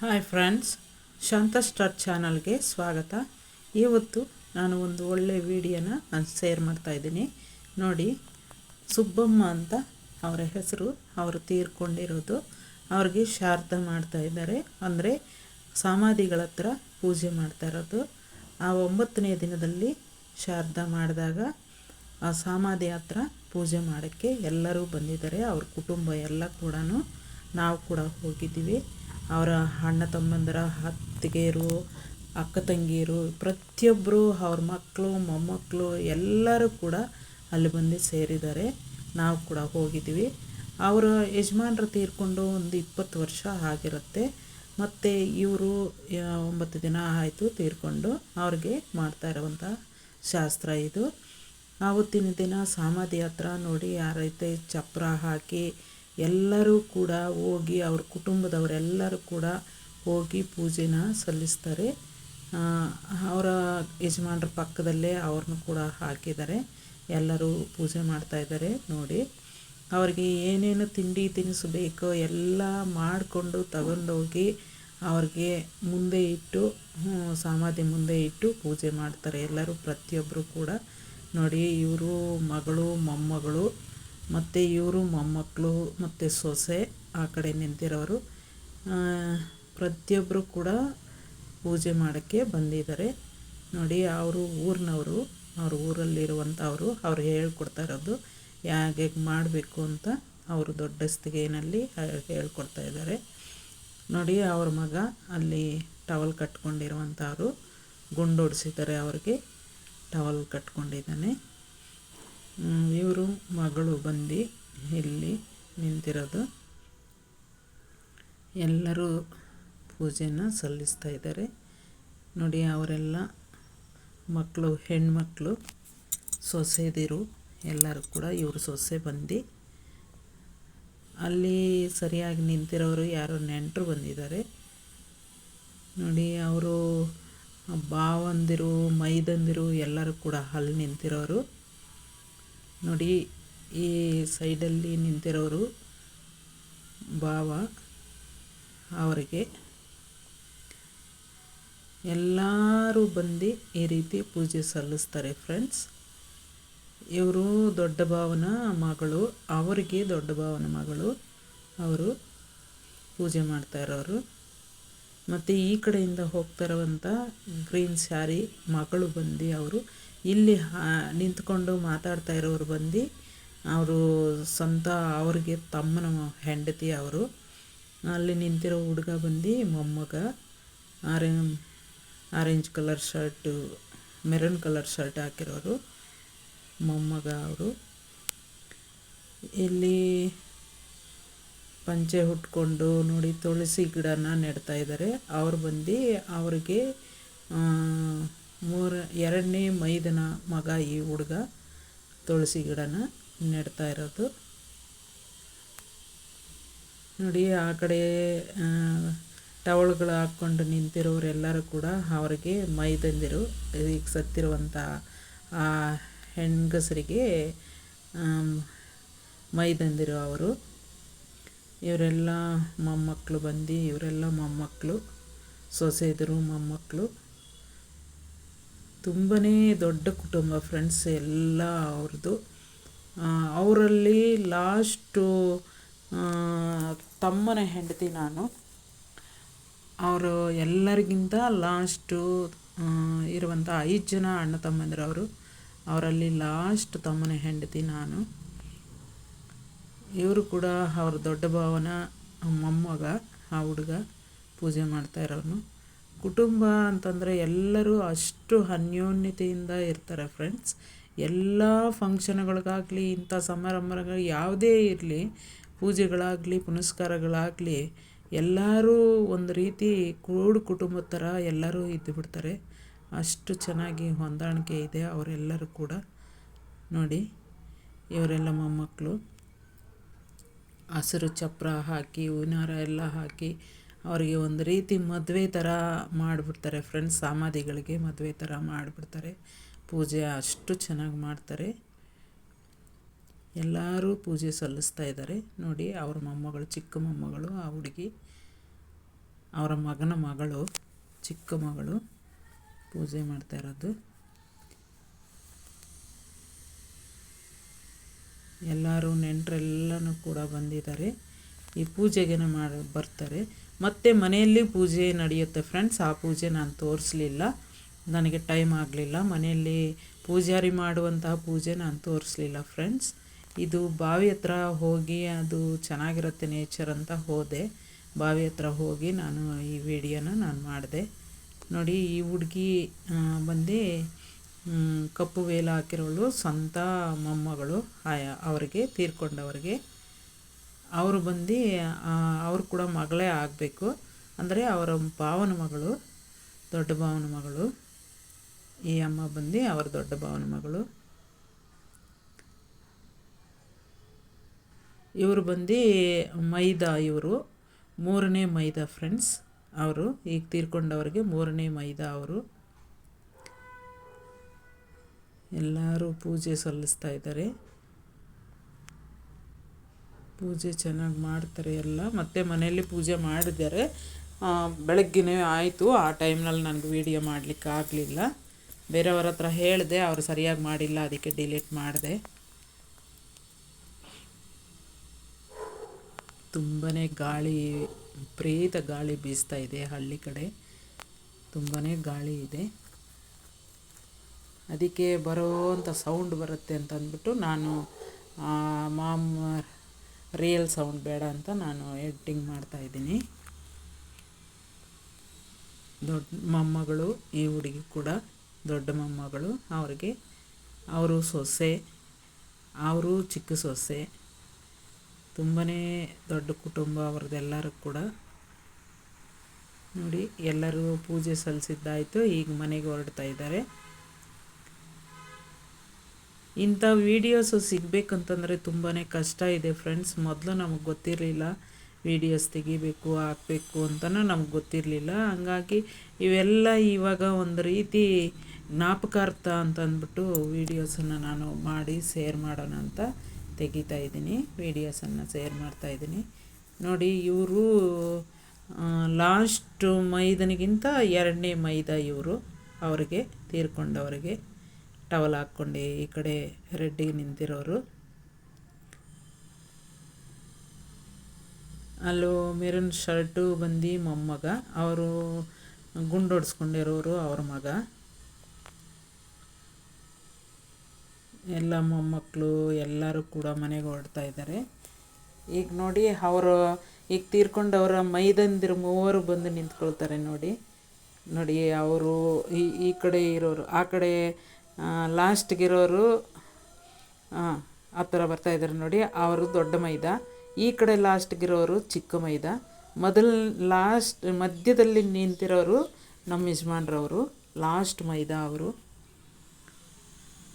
Hi friends ಶಾಂತ star ಚಾನಲ್ಗೆ ಸ್ವಾಗತ. ಇವತ್ತು ನಾನು ಒಂದು ಒಳ್ಳೆ ವಿಡಿಯೋನ ನಾನು ಶೇರ್ ಮಾಡ್ತಾ ಇದ್ದೀನಿ. ನೋಡಿ, ಸುಬ್ಬಮ್ಮ ಅಂತ ಅವರ ಹೆಸರು, ಅವರು ತೀರ್ಕೊಂಡಿರೋದು. ಅವ್ರಿಗೆ ಶಾರ್ದ ಮಾಡ್ತಾ ಇದ್ದಾರೆ. ಅಂದರೆ ಸಮಾಧಿಗಳ ಹತ್ರ ಪೂಜೆ ಮಾಡ್ತಾ ಇರೋದು. ಆ ಒಂಬತ್ತನೇ ದಿನದಲ್ಲಿ ಶಾರದ ಮಾಡಿದಾಗ ಆ ಸಮಾಧಿ ಹತ್ರ ಪೂಜೆ ಮಾಡೋಕ್ಕೆ ಎಲ್ಲರೂ ಬಂದಿದ್ದಾರೆ. ಅವ್ರ ಕುಟುಂಬ ಎಲ್ಲ ಕೂಡ ನಾವು ಕೂಡ ಹೋಗಿದ್ದೀವಿ. ಅವರ ಅಣ್ಣ ತಮ್ಮಂದಿರ ಅತ್ತಿಗೆಯರು ಅಕ್ಕ ತಂಗಿಯರು ಪ್ರತಿಯೊಬ್ಬರು ಅವ್ರ ಮಕ್ಕಳು ಮೊಮ್ಮಕ್ಕಳು ಎಲ್ಲರೂ ಕೂಡ ಅಲ್ಲಿ ಬಂದು ಸೇರಿದ್ದಾರೆ. ನಾವು ಕೂಡ ಹೋಗಿದ್ದೀವಿ. ಅವರ ಯಜಮಾನ್ರು ತೀರ್ಕೊಂಡು ಒಂದು ಇಪ್ಪತ್ತು ವರ್ಷ ಆಗಿರುತ್ತೆ. ಮತ್ತು ಇವರು ಒಂಬತ್ತು ದಿನ ಆಯಿತು ತೀರ್ಕೊಂಡು ಅವ್ರಿಗೆ ಮಾಡ್ತಾ ಇರುವಂಥ ಶಾಸ್ತ್ರ ಇದು. ಆವತ್ತಿನ ದಿನ ಸಮಾಧಿ ಹತ್ರ ನೋಡಿ ಯಾರೈತೆ ಚಪ್ಪರ ಹಾಕಿ ಎಲ್ಲರೂ ಕೂಡ ಹೋಗಿ ಅವ್ರ ಕುಟುಂಬದವರೆಲ್ಲರೂ ಕೂಡ ಹೋಗಿ ಪೂಜೆನ ಸಲ್ಲಿಸ್ತಾರೆ. ಅವರ ಯಜಮಾನ್ರ ಪಕ್ಕದಲ್ಲೇ ಅವ್ರನ್ನೂ ಕೂಡ ಹಾಕಿದ್ದಾರೆ. ಎಲ್ಲರೂ ಪೂಜೆ ಮಾಡ್ತಾಯಿದ್ದಾರೆ ನೋಡಿ. ಅವ್ರಿಗೆ ಏನೇನು ತಿಂಡಿ ತಿನಿಸು ಬೇಕೋ ಎಲ್ಲ ಮಾಡಿಕೊಂಡು ತಗೊಂಡೋಗಿ ಅವ್ರಿಗೆ ಮುಂದೆ ಇಟ್ಟು ಸಮಾಧಿ ಮುಂದೆ ಇಟ್ಟು ಪೂಜೆ ಮಾಡ್ತಾರೆ ಎಲ್ಲರೂ ಪ್ರತಿಯೊಬ್ಬರು ಕೂಡ. ನೋಡಿ, ಇವರು ಮಗಳು, ಮೊಮ್ಮಗಳು ಮತ್ತು ಇವರು ಮೊಮ್ಮಕ್ಕಳು ಮತ್ತು ಸೊಸೆ ಆ ಕಡೆ ನಿಂತಿರೋರು. ಪ್ರತಿಯೊಬ್ಬರು ಕೂಡ ಪೂಜೆ ಮಾಡೋಕ್ಕೆ ಬಂದಿದ್ದಾರೆ. ನೋಡಿ, ಅವರು ಊರಿನವರು, ಅವ್ರ ಊರಲ್ಲಿರುವಂಥವರು, ಅವ್ರು ಹೇಳ್ಕೊಡ್ತಾ ಇರೋದು ಹೇಗೆ ಮಾಡಬೇಕು ಅಂತ ಅವರು ದೊಡ್ಡಸ್ತಿಗೆನಲ್ಲಿ ಹೇಳ್ಕೊಡ್ತಾ ಇದ್ದಾರೆ. ನೋಡಿ, ಅವ್ರ ಮಗ ಅಲ್ಲಿ ಟವಲ್ ಕಟ್ಕೊಂಡಿರುವಂಥವ್ರು, ಗುಂಡೊಡಿಸಿದ್ದಾರೆ ಅವ್ರಿಗೆ. ಟವಲ್ ಕಟ್ಕೊಂಡಿದ್ದಾನೆ. ಇವರು ಮಗಳು ಬಂದು ಇಲ್ಲಿ ನಿಂತಿರೋದು. ಎಲ್ಲರೂ ಪೂಜೆನ ಸಲ್ಲಿಸ್ತಾ ಇದ್ದಾರೆ. ನೋಡಿ, ಅವರೆಲ್ಲ ಮಕ್ಕಳು, ಹೆಣ್ಮಕ್ಳು, ಸೊಸೆದಿರು, ಎಲ್ಲರೂ ಕೂಡ ಇವರು ಸೊಸೆ ಬಂದು ಅಲ್ಲಿ ಸರಿಯಾಗಿ ನಿಂತಿರೋರು ಯಾರೋ ನೆಂಟರು ಬಂದಿದ್ದಾರೆ. ನೋಡಿ, ಅವರು ಬಾವಂದಿರು, ಮೈದಂದಿರು ಎಲ್ಲರೂ ಕೂಡ ಅಲ್ಲಿ ನಿಂತಿರೋರು. ನೋಡಿ, ಈ ಸೈಡಲ್ಲಿ ನಿಂತಿರೋರು ಭಾವ ಅವರಿಗೆ. ಎಲ್ಲರೂ ಬಂದು ಈ ರೀತಿ ಪೂಜೆ ಸಲ್ಲಿಸ್ತಾರೆ ಫ್ರೆಂಡ್ಸ್ ಇವರು ದೊಡ್ಡ ಭಾವನ ಮಗಳು, ಅವರಿಗೆ ದೊಡ್ಡ ಭಾವನ ಮಗಳು, ಅವರು ಪೂಜೆ ಮಾಡ್ತಾ ಇರೋರು. ಮತ್ತು ಈ ಕಡೆಯಿಂದ ಹೋಗ್ತಾ ಇರೋವಂಥ ಗ್ರೀನ್ ಸ್ಯಾರಿ ಮಗಳು ಬಂದು ಅವರು ಇಲ್ಲಿ ನಿಂತ್ಕೊಂಡು ಮಾತಾಡ್ತಾ ಇರೋರು ಬಂದು ಅವರು ಸ್ವಂತ ಅವ್ರಿಗೆ ತಮ್ಮನ ಹೆಂಡತಿ ಅವರು, ಅಲ್ಲಿ ನಿಂತಿರೋ ಹುಡುಗ ಬಂದು ಮೊಮ್ಮಗ, ಆರೆ, orange colour shirt, maroon colour shirt ಹಾಕಿರೋರು, ಮೊಮ್ಮಗ ಅವರು. ಇಲ್ಲಿ ಪಂಚೆ ಹುಟ್ಕೊಂಡು ನೋಡಿ, ತುಳಸಿ ಗಿಡನ ನೆಡ್ತಾ ಇದ್ದಾರೆ. ಅವ್ರು ಬಂದು ಅವ್ರಿಗೆ ಮೂರ, ಎರಡನೇ ಮೈದನ ಮಗ ಈ ಹುಡುಗ ತುಳಸಿ ಗಿಡನ ನೆಡ್ತಾ ಇರೋದು. ನೋಡಿ, ಆ ಕಡೆ ಟವಲ್ಗಳು ಹಾಕ್ಕೊಂಡು ನಿಂತಿರೋರೆಲ್ಲರೂ ಕೂಡ ಅವರಿಗೆ ಮೈದಂದಿರು, ಈಗ ಸತ್ತಿರುವಂಥ ಆ ಹೆಂಗಸರಿಗೆ ಮೈದಂದಿರು ಅವರು. ಇವರೆಲ್ಲ ಮೊಮ್ಮಕ್ಕಳು ಬಂದು, ಇವರೆಲ್ಲ ಮೊಮ್ಮಕ್ಕಳು ಸೊಸೆದರು ಮೊಮ್ಮಕ್ಕಳು ತುಂಬನೇ ದೊಡ್ಡ ಕುಟುಂಬ ಫ್ರೆಂಡ್ಸ್ ಎಲ್ಲ ಅವ್ರದ್ದು. ಅವರಲ್ಲಿ ಲಾಸ್ಟು ತಮ್ಮನ ಹೆಂಡತಿ ನಾನು. ಅವರು ಎಲ್ಲರಿಗಿಂತ ಲಾಸ್ಟು ಇರುವಂಥ ಐದು ಜನ ಅಣ್ಣ ತಮ್ಮಂದಿರು ಅವರು. ಅವರಲ್ಲಿ ಲಾಸ್ಟ್ ತಮ್ಮನ ಹೆಂಡತಿ ನಾನು. ಇವರು ಕೂಡ ಅವ್ರ ದೊಡ್ಡ ಭಾವನ, ಮೊಮ್ಮಗ, ಆ ಹುಡುಗ ಪೂಜೆ ಮಾಡ್ತಾ ಇರೋನು. ಕುಟುಂಬ ಅಂತಂದರೆ ಎಲ್ಲರೂ ಅಷ್ಟು ಅನ್ಯೋನ್ಯತೆಯಿಂದ ಇರ್ತಾರೆ ಫ್ರೆಂಡ್ಸ್ ಎಲ್ಲ ಫಂಕ್ಷನ್ಗಳಿಗಾಗಲಿ ಇಂಥ ಸಮಾರಂಭಗಳು ಯಾವುದೇ ಇರಲಿ, ಪೂಜೆಗಳಾಗಲಿ, ಪುನಸ್ಕಾರಗಳಾಗಲಿ, ಎಲ್ಲರೂ ಒಂದು ರೀತಿ ಕೂಡು ಕುಟುಂಬದ ಥರ ಎಲ್ಲರೂ ಇದ್ದು ಬಿಡ್ತಾರೆ. ಅಷ್ಟು ಚೆನ್ನಾಗಿ ಹೊಂದಾಣಿಕೆ ಇದೆ ಅವರೆಲ್ಲರೂ ಕೂಡ. ನೋಡಿ, ಇವರೆಲ್ಲ ಮೊಮ್ಮಕ್ಕಳು. ಹಸಿರು ಚಪ್ರ ಹಾಕಿ ಹೂವಿನಾರ ಎಲ್ಲ ಹಾಕಿ ಅವರಿಗೆ ಒಂದು ರೀತಿ ಮದುವೆ ಥರ ಮಾಡಿಬಿಡ್ತಾರೆ ಫ್ರೆಂಡ್ಸ್ ಸಮಾಧಿಗಳಿಗೆ ಮದುವೆ ಥರ ಮಾಡಿಬಿಡ್ತಾರೆ. ಪೂಜೆ ಅಷ್ಟು ಚೆನ್ನಾಗಿ ಮಾಡ್ತಾರೆ. ಎಲ್ಲರೂ ಪೂಜೆ ಸಲ್ಲಿಸ್ತಾ ಇದ್ದಾರೆ. ನೋಡಿ, ಅವ್ರ ಮೊಮ್ಮಗಳು, ಚಿಕ್ಕ ಮೊಮ್ಮಗಳು, ಆ ಹುಡುಗಿ, ಅವರ ಮಗನ ಮಗಳು, ಚಿಕ್ಕ ಮಗಳು ಪೂಜೆ ಮಾಡ್ತಾ ಇರೋದು. ಎಲ್ಲರೂ ನೆಂಟರೆಲ್ಲನೂ ಕೂಡ ಬಂದಿದ್ದಾರೆ. ಈ ಪೂಜೆಗೆ ಮಾಡಿ, ಬರ್ತಾರೆ. ಮತ್ತು ಮನೆಯಲ್ಲಿ ಪೂಜೆ ನಡೆಯುತ್ತೆ ಫ್ರೆಂಡ್ಸ್ ಆ ಪೂಜೆ ನಾನು ತೋರಿಸ್ಲಿಲ್ಲ. ನನಗೆ ಟೈಮ್ ಆಗಲಿಲ್ಲ. ಮನೆಯಲ್ಲಿ ಪೂಜಾರಿ ಮಾಡುವಂತಹ ಪೂಜೆ ನಾನು ತೋರಿಸ್ಲಿಲ್ಲ ಫ್ರೆಂಡ್ಸ್ ಇದು ಬಾವಿ ಹತ್ರ ಹೋಗಿ ಅದು ಚೆನ್ನಾಗಿರುತ್ತೆ ನೇಚರ್ ಅಂತ ಹೋದೆ. ಬಾವಿ ಹತ್ರ ಹೋಗಿ ನಾನು ಈ ವಿಡಿಯೋನ ನಾನು ಮಾಡಿದೆ. ನೋಡಿ ಈ ಹುಡುಗಿ ಬಂದು ಕಪ್ಪು ವೇಲ ಹಾಕಿರೋಳು. ಸ್ವಂತ ಮೊಮ್ಮಗಳು ಅವರಿಗೆ ತೀರ್ಕೊಂಡವ್ರಿಗೆ. ಅವರು ಬಂದು ಅವರು ಕೂಡ ಮಗಳೇ ಆಗಬೇಕು. ಅಂದರೆ ಅವರ ಭಾವನ ಮಗಳು, ದೊಡ್ಡ ಭಾವನ ಮಗಳು. ಈ ಅಮ್ಮ ಬಂದು ಅವರ ದೊಡ್ಡ ಭಾವನ ಮಗಳು. ಇವರು ಬಂದು ಮೈದಾ ಇವರು, ಮೂರನೇ ಮೈದಾ ಫ್ರೆಂಡ್ಸ್ ಅವರು. ಈಗ ತೀರ್ಕೊಂಡವ್ರಿಗೆ ಮೂರನೇ ಮೈದಾ ಅವರು. ಎಲ್ಲರೂ ಪೂಜೆ ಸಲ್ಲಿಸ್ತಾ ಇದ್ದಾರೆ. ಪೂಜೆ ಚೆನ್ನಾಗಿ ಮಾಡ್ತಾರೆ ಎಲ್ಲ. ಮತ್ತು ಮನೆಯಲ್ಲಿ ಪೂಜೆ ಮಾಡಿದ್ದಾರೆ. ಬೆಳಗ್ಗೆನೇ ಆಯಿತು. ಆ ಟೈಮ್ನಲ್ಲಿ ನನಗೆ ವೀಡಿಯೋ ಮಾಡಲಿಕ್ಕೆ ಆಗಲಿಲ್ಲ. ಬೇರೆಯವರ ಹತ್ರ ಹೇಳಿದೆ, ಅವರು ಸರಿಯಾಗಿ ಮಾಡಿಲ್ಲ, ಅದಕ್ಕೆ ಡಿಲೀಟ್ ಮಾಡಿದೆ. ತುಂಬಾ ಗಾಳಿ, ವಿಪರೀತ ಗಾಳಿ ಬೀಸ್ತಾ ಇದೆ ಹಳ್ಳಿ ಕಡೆ. ತುಂಬಾ ಗಾಳಿ ಇದೆ. ಅದಕ್ಕೆ ಬರೋವಂಥ ಸೌಂಡ್ ಬರುತ್ತೆ ಅಂತ ಅಂದ್ಬಿಟ್ಟು ನಾನು ಮಾಮ್ ರಿಯಲ್ ಸೌಂಡ್ ಬೇಡ ಅಂತ ನಾನು ಎಡಿಟಿಂಗ್ ಮಾಡ್ತಾಯಿದ್ದೀನಿ ದೊಡ್ಡ ಮೊಮ್ಮಗಳು, ಈ ಹುಡುಗಿ ಕೂಡ ದೊಡ್ಡ ಮೊಮ್ಮಗಳು, ಅವ್ರಿಗೆ ಅವರು ಸೊಸೆ, ಅವರು ಚಿಕ್ಕ ಸೊಸೆ ತುಂಬಾ ದೊಡ್ಡ ಕುಟುಂಬ, ಅವ್ರದ್ದೆಲ್ಲರೂ ಕೂಡ. ನೋಡಿ, ಎಲ್ಲರೂ ಪೂಜೆ ಸಲ್ಲಿಸಿದ್ದಾಯಿತು, ಈಗ ಮನೆಗೆ ಹೊರಡ್ತಾ ಇದ್ದಾರೆ. ಇಂಥ ವೀಡಿಯೋಸು ಸಿಗಬೇಕಂತಂದರೆ ತುಂಬಾ ಕಷ್ಟ ಇದೆ ಫ್ರೆಂಡ್ಸ್ ಮೊದಲು ನಮಗೆ ಗೊತ್ತಿರಲಿಲ್ಲ ವೀಡಿಯೋಸ್ ತೆಗಿಬೇಕು, ಹಾಕಬೇಕು ಅಂತಲೂ ನಮ್ಗೆ ಗೊತ್ತಿರಲಿಲ್ಲ. ಹಂಗಾಗಿ ಇವೆಲ್ಲ ಇವಾಗ ಒಂದು ರೀತಿ ಜ್ಞಾಪಕಾರ್ಥ ಅಂತ ಅಂದ್ಬಿಟ್ಟು ವೀಡಿಯೋಸನ್ನು ನಾನು ಮಾಡಿ ಶೇರ್ ಮಾಡೋಣ ಅಂತ ತೆಗಿತಾ ಇದ್ದೀನಿ. ವೀಡಿಯೋಸನ್ನು ಶೇರ್ ಮಾಡ್ತಾ ಇದ್ದೀನಿ. ನೋಡಿ ಇವರು ಲಾಸ್ಟ್ ಮೈದನಿಗಿಂತ ಎರಡನೇ ಮೈದ ಇವರು, ಅವರಿಗೆ ತೀರ್ಕೊಂಡವರಿಗೆ. ಟವಲ್ ಹಾಕ್ಕೊಂಡು ಈ ಕಡೆ ರೆಡ್ಡಿ ನಿಂತಿರೋರು. ಅಲ್ಲೂ ಮೆರೂನ್ ಶರ್ಟು ಬಂದು ಮೊಮ್ಮಗ, ಅವರು ಗುಂಡೊಡ್ಸ್ಕೊಂಡಿರೋರು ಅವ್ರ ಮಗ. ಎಲ್ಲ ಮೊಮ್ಮಕ್ಕಳು ಎಲ್ಲರೂ ಕೂಡ ಮನೆಗೆ ಓಡ್ತಾ ಇದ್ದಾರೆ. ಈಗ ನೋಡಿ, ಅವರು ಈಗ ತೀರ್ಕೊಂಡವರ ಮೈದಂದಿರು ಮೂವರು ಬಂದು ನಿಂತ್ಕೊಳ್ತಾರೆ ನೋಡಿ. ನೋಡಿ, ಅವರು ಈ ಈ ಕಡೆ ಇರೋರು, ಆ ಕಡೆ ಲಾಸ್ಟ್ಗಿರೋರು ಹಾಂ ಆ ಥರ ಬರ್ತಾಯಿದ್ದಾರೆ ನೋಡಿ. ಅವರು ದೊಡ್ಡ ಮೈದಾ. ಈ ಕಡೆ ಲಾಸ್ಟ್ಗಿರೋರು ಚಿಕ್ಕ ಮೈದಾ. ಮೊದಲ ಲಾಸ್ಟ್, ಮಧ್ಯದಲ್ಲಿ ನಿಂತಿರೋರು ನಮ್ಮ ಯಜಮಾನ್ರವರು. ಲಾಸ್ಟ್ ಮೈದಾ ಅವರು.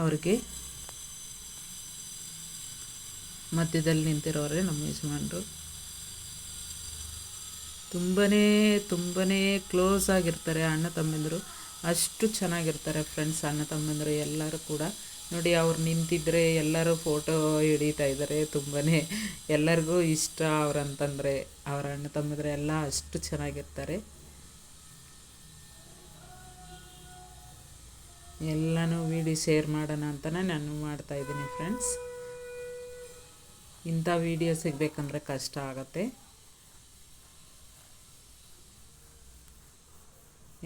ಅವ್ರಿಗೆ ಮಧ್ಯದಲ್ಲಿ ನಿಂತಿರೋರೆ ನಮ್ಮ ಯಜಮಾನರು. ತುಂಬನೇ ತುಂಬನೇ ಕ್ಲೋಸ್ ಆಗಿರ್ತಾರೆ ಅಣ್ಣ ತಮ್ಮಂದರು. ಅಷ್ಟು ಚೆನ್ನಾಗಿರ್ತಾರೆ ಫ್ರೆಂಡ್ಸ್ ಅಣ್ಣ ತಮ್ಮಂದರು ಎಲ್ಲರೂ ಕೂಡ. ನೋಡಿ, ಅವ್ರು ನಿಂತಿದ್ರೆ ಎಲ್ಲರೂ ಫೋಟೋ ಹಿಡಿತಾ ಇದ್ದಾರೆ ತುಂಬಾ ಎಲ್ಲರಿಗೂ ಇಷ್ಟ ಅವ್ರಂತಂದರೆ, ಅವ್ರ ಅಣ್ಣ ತಮ್ಮಂದ್ರೆ ಎಲ್ಲ ಅಷ್ಟು ಚೆನ್ನಾಗಿರ್ತಾರೆ. ಎಲ್ಲನೂ ವೀಡಿಯೋ ಶೇರ್ ಮಾಡೋಣ ಅಂತಲೇ ನಾನು ಮಾಡ್ತಾಯಿದ್ದೀನಿ ಫ್ರೆಂಡ್ಸ್ ಇಂಥ ವೀಡಿಯೋ ಸಿಗಬೇಕಂದ್ರೆ ಕಷ್ಟ ಆಗತ್ತೆ.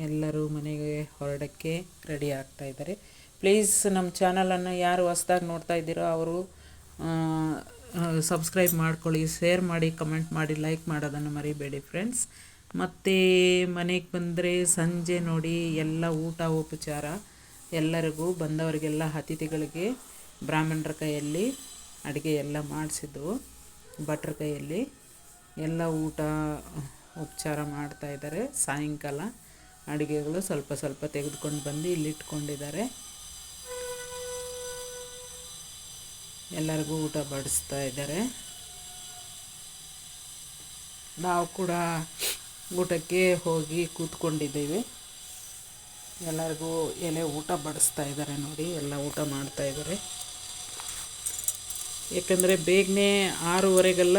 ಎಲ್ಲರೂ ಮನೆಗೆ ಹೊರಡೋಕ್ಕೆ ರೆಡಿ ಆಗ್ತಾ ಇದ್ದಾರೆ. ಪ್ಲೀಸ್ ನಮ್ಮ ಚಾನಲನ್ನು ಯಾರು ಹೊಸ್ದಾಗಿ ನೋಡ್ತಾ ಇದ್ದೀರೋ ಅವರು ಸಬ್ಸ್ಕ್ರೈಬ್ ಮಾಡ್ಕೊಳ್ಳಿ ಶೇರ್ ಮಾಡಿ ಕಮೆಂಟ್ ಮಾಡಿ ಲೈಕ್ ಮಾಡೋದನ್ನು ಮರಿಬೇಡಿ ಫ್ರೆಂಡ್ಸ್ ಮತ್ತು ಮನೆಗೆ ಬಂದರೆ ಸಂಜೆ ನೋಡಿ ಎಲ್ಲ ಊಟ, ಉಪಚಾರ ಎಲ್ಲರಿಗೂ ಬಂದವರಿಗೆಲ್ಲ ಅತಿಥಿಗಳಿಗೆ ಬ್ರಾಹ್ಮಣರ ಕೈಯಲ್ಲಿ ಅಡುಗೆ ಎಲ್ಲ ಮಾಡಿಸಿದ್ದು ಭಟ್ರ ಕೈಯಲ್ಲಿ ಎಲ್ಲ ಊಟ, ಉಪಚಾರ ಮಾಡ್ತಾಯಿದ್ದಾರೆ ಸಾಯಂಕಾಲ ಅಡುಗೆಗಳು ಸ್ವಲ್ಪ ಸ್ವಲ್ಪ ತೆಗೆದುಕೊಂಡು ಬಂದು ಇಲ್ಲಿಟ್ಕೊಂಡಿದ್ದಾರೆ ಎಲ್ಲರಿಗೂ ಊಟ ಬಡಿಸ್ತಾ ಇದ್ದಾರೆ. ನಾವು ಕೂಡ ಊಟಕ್ಕೆ ಹೋಗಿ ಕೂತ್ಕೊಂಡಿದ್ದೀವಿ. ಎಲ್ಲರಿಗೂ ಎಲೆ ಊಟ ಬಡಿಸ್ತಾ ಇದ್ದಾರೆ ನೋಡಿ, ಎಲ್ಲ ಊಟ ಮಾಡ್ತಾ ಇದ್ದಾರೆ. ಏಕೆಂದರೆ ಬೇಗನೆ ಆರೂವರೆಗೆಲ್ಲ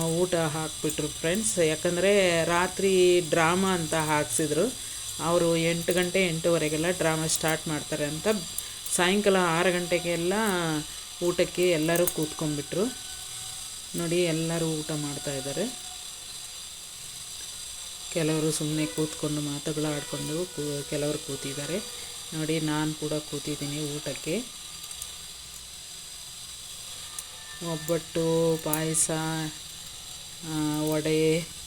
ಊಟ ಹಾಕಿಬಿಟ್ರು ಫ್ರೆಂಡ್ಸ್ ಯಾಕಂದರೆ ರಾತ್ರಿ ಡ್ರಾಮಾ ಅಂತ ಹಾಕ್ಸಿದ್ರು. ಅವರು ಎಂಟು ಗಂಟೆ, ಎಂಟೂವರೆಗೆಲ್ಲ ಡ್ರಾಮಾ ಸ್ಟಾರ್ಟ್ ಮಾಡ್ತಾರೆ ಅಂತ. ಸಾಯಂಕಾಲ ಆರು ಗಂಟೆಗೆಲ್ಲ ಊಟಕ್ಕೆ ಎಲ್ಲರೂ ಕೂತ್ಕೊಂಡ್ಬಿಟ್ರು. ನೋಡಿ, ಎಲ್ಲರೂ ಊಟ ಮಾಡ್ತಾ ಇದ್ದಾರೆ. ಕೆಲವರು ಸುಮ್ಮನೆ ಕೂತ್ಕೊಂಡು ಮಾತುಗಳು ಆಡಿಕೊಂಡು ಕೂ, ಕೆಲವರು ಕೂತಿದ್ದಾರೆ. ನೋಡಿ, ನಾನು ಕೂಡ ಕೂತಿದ್ದೀನಿ ಊಟಕ್ಕೆ. ಒಬ್ಬಟ್ಟು ಪಾಯಸ വടയെ.